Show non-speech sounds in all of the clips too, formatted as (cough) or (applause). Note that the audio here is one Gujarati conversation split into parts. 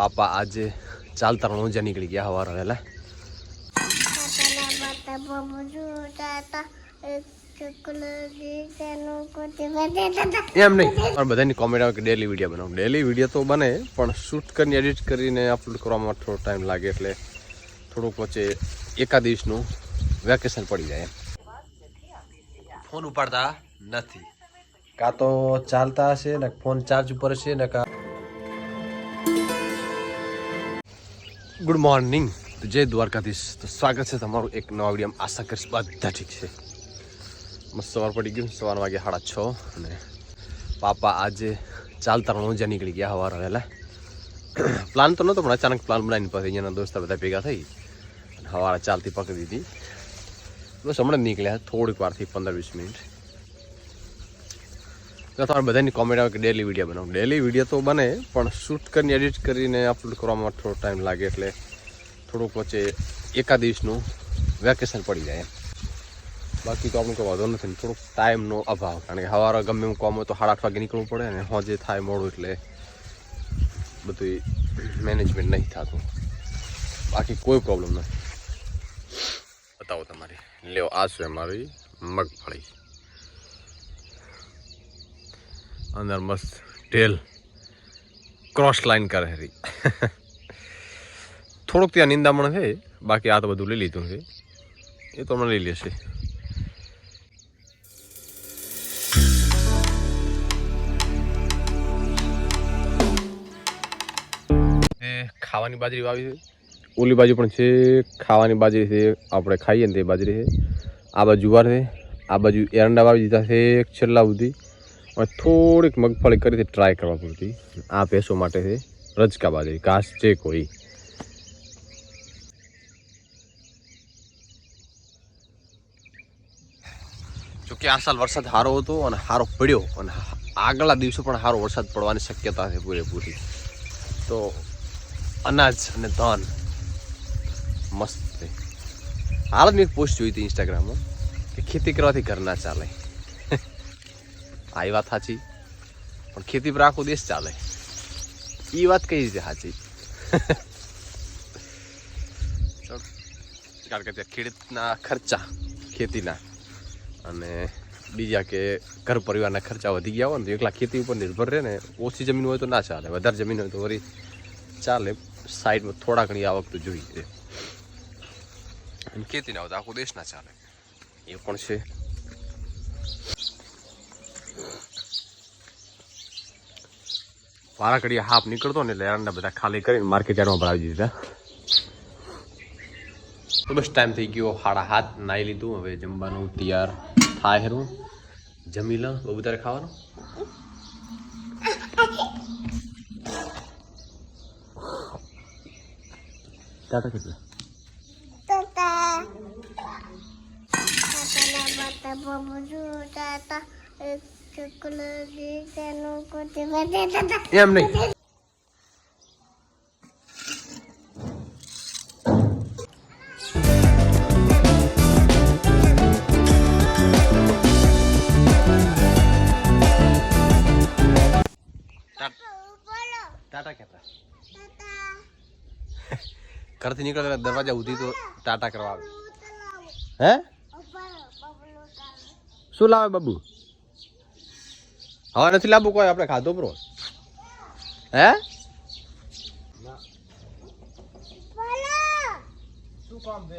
પાપા આજે ચાલતા રણુજા નીકળી ગયા હવારે વહેલા. એમ નહીં. પણ બધાની કોમેન્ટ આવે કે ડેલી વીડિયો બનાવો. ડેલી વીડિયો તો બને, પણ શૂટ કરીને એડિટ કરીને અપલોડ કરવામાં થોડો ટાઈમ લાગે એટલે થોડુંક વચ્ચે એકાદ દિવસનું વેકેશન પડી જાય એમ. ફોન ઉપાડતા નથી. કાં તો ચાલતા હશે ને ફોન ચાર્જ ઉપર હશે ને કાં ગુડ મોર્નિંગ તો જય દ્વારકાધીશ. તો સ્વાગત છે તમારું એક નવા વીડિયો આશા કરીશ બધા ઠીક છે. મસ્ત સવાર પડી ગયું સવાર વાગે સાડા છ અને પાપા આજે ચાલતા રણુજા નીકળી ગયા સવાર વહેલા. પ્લાન તો નહોતો પણ અચાનક પ્લાન બનાવીને પછી અહીંયાના દોસ્તો બધા ભેગા થઈ અને સવારે ચાલતી પકડી દીધી. બસ હમણાં નીકળ્યા, થોડીક વારથી પંદર વીસ મિનિટ. તો તમારે બધાની કોમેન્ટ આવે કે ડેલી વીડિયો બનાવો? ડેલી વીડિયો તો બને પણ શૂટ કરીને એડિટ કરીને અપલોડ કરવામાં થોડો ટાઈમ લાગે એટલે થોડુંક વચ્ચે એકાદ દિવસનું વેકેશન પડી જાય એમ. બાકી તો આપણું કોઈ વાંધો નથી થોડોક ટાઈમનો અભાવ. કારણ કે સવારે ગમે એમ કોમ હોય તો સાડા આઠ વાગે નીકળવું પડે ને હોજે થાય મોડું એટલે બધું મેનેજમેન્ટ નહીં થતું. બાકી કોઈ પ્રોબ્લેમ નથી. બતાવો તમારી. લ્યો આ છે અમારી મગફળી? અંદર મસ્ત ટેલ ક્રોસ લાઈન કરે હરી. થોડુંક ત્યાં નિંદામણ છે, બાકી આ તો બધું લઈ લીધું છે. એ તો હમણાં લઈ લેશે. ખાવાની બાજરી વાવી છે. ઓલી બાજુ પણ છે, ખાવાની બાજરી છે, આપણે ખાઈએ ને તે બાજરી છે. આ બાજુ જુવાર છે, આ બાજુ એરંડા વાવી દીધા છે છેલ્લા સુધી. થોડીક મગફળી કરી ટ્રાય કરવા પૂરતી આ ભેંસો માટે છે રજકા બાજરી ઘાસ જે કોઈ. જોકે આ સાલ વરસાદ સારો હતો અને સારો પડ્યો, અને આગલા દિવસો પણ સારો વરસાદ પડવાની શક્યતા છે પૂરેપૂરી. તો અનાજ અને ધન મસ્ત છે. હાલ મેં પોસ્ટ જોઈ હતી ઇન્સ્ટાગ્રામમાં કે ખેતી કરવાથી ઘર ના ચાલે. આ એ વાત સાચી. પણ ખેતી પર આખો દેશ ચાલે. એ વાત કઈ રીતે સાચી. (laughs) કારણ કે ત્યાં ખેડૂતના ખર્ચા, ખેતીના. અને બીજા કે ઘર પરિવારના ખર્ચા વધી ગયા હોય ને તો એકલા ખેતી ઉપર નિર્ભર રહે ને, ઓછી જમીન હોય તો ના ચાલે. વધારે જમીન હોય તો વળી ચાલે. સાઈડમાં થોડા ઘણી આવક તો જોઈએ અને ખેતી ના હોય તો આખો દેશ ના ચાલે. એ પણ છે. વારા હાફ નીકળતો ને એટલે બધા ખાલી કરીને માર્કેટ યાર્ડમાં ભરાવી દીધા. તો બસ ટાઈમ થઈ ગયો. હાડા હાથ નાહી લીધું. હવે જમવાનું તૈયાર થાય હેરું. જમી લો. બહુ તારે ખાવાનું? ટાટા કેટલા? ટાટા ટાટા babu tata ચોકલેટ તેનું કોટી વધે તતા એમ નહીં બોલો ટાટા કહેતા tata ઘરથી નીકળે દરવાજા ઉધી તો ટાટા કરવા આવે તલાવ હે બોલો બબલો તાવ શું લાવે બાબુ હવે નથી લાવવું કોઈ આપણે ખાધો બ્રો હે? શું કામ છે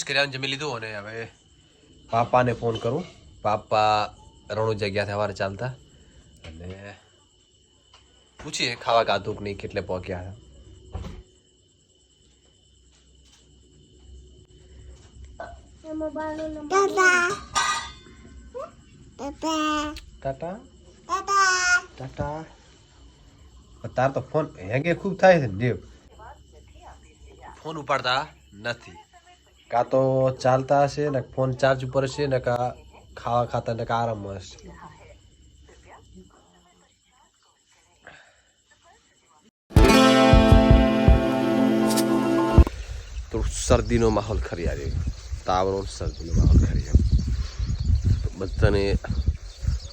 તો કર્યા જમી લીધું અને હવે પાપાને ફોન કરું. પાપા રણુજા ગયા સવારે ચાલતા. અને પૂછીએ ખાવા ગાધું કે નહીં, કેટલે પહોંચ્યા ટાટા. તાર તો ફોન હેંગે ખૂબ થાય છે ફોન ઉપાડતા નથી. કાં તો ચાલતા હશે, ને ફોન ચાર્જ ઉપર હશે, ને કાં ખાવા ખાતા, ને કા આરામમાં હશે. તો શરદીનો માહોલ ખરી આજે. તાવનો શરદીનો માહોલ ખરી બધાને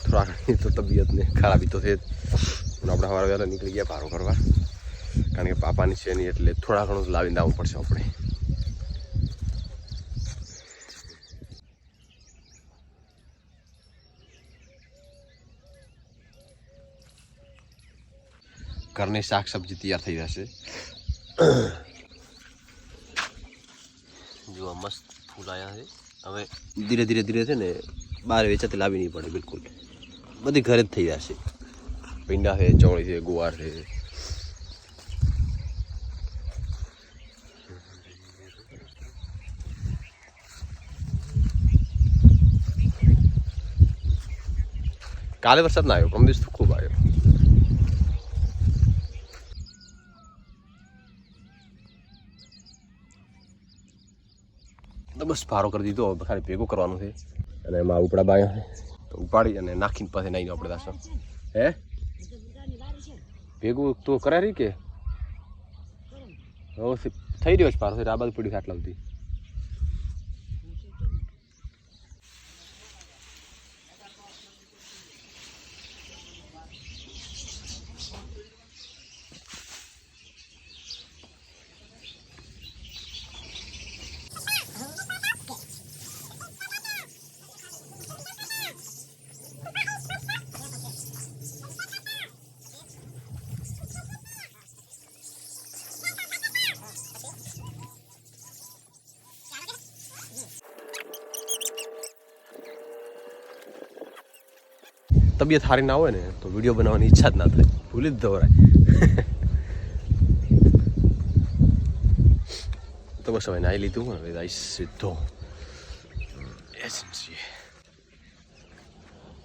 થોડા ઘણી તો તબિયતને ખરાબી તો છે આપણે સવારે વહેલા નીકળી ગયા પારો કરવા કારણ કે પાપાની છે નહીં એટલે થોડા ઘણું લાવીને આવવું પડશે આપણે. ઘરની શાક સબ્જી તૈયાર થઈ જશે. જો મસ્ત ફૂલ આવ્યા છે. હવે ધીરે ધીરે ધીરે છે ને બહાર વેચાતી લાવી નહીં પડે બિલકુલ. બધી ઘરે જ થઈ જશે. ભીંડા છે ચોળી છે ગુવાર છે. કાલે વરસાદ ના આવ્યો કમ દિવસ તો ખૂબ આવ્યો. ભારો કરી દીધો ખાલી ભેગો કરવાનું છે. અને એમાં ઉપડા બાયો તો ઉપાડી અને નાખીને પાસે નાઈને આપણે દાસો. હે? ભેગું તો કરે રહી કે? થઈ રહ્યો છે પારો આ બાજુ પડ્યું છે આટલા તબિયત સારી ના હોય ને, તો વીડિયો બનાવવાની ઈચ્છા જ ના થાય. ભૂલી જ દોરાય તો બસ હવે નાઈ લીધું, હવે આવીશ સીધો. એજન્સી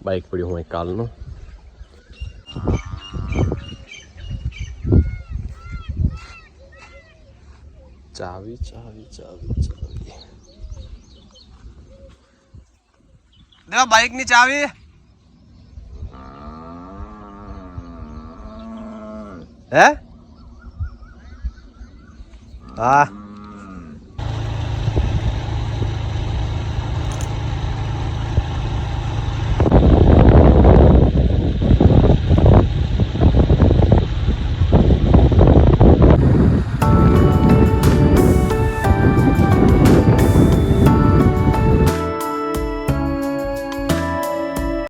બાઇક પડ્યું હું કાલનો. ચાવી ચાવી ચાવી ચાવી. બાઇકની ચાવી. હે હા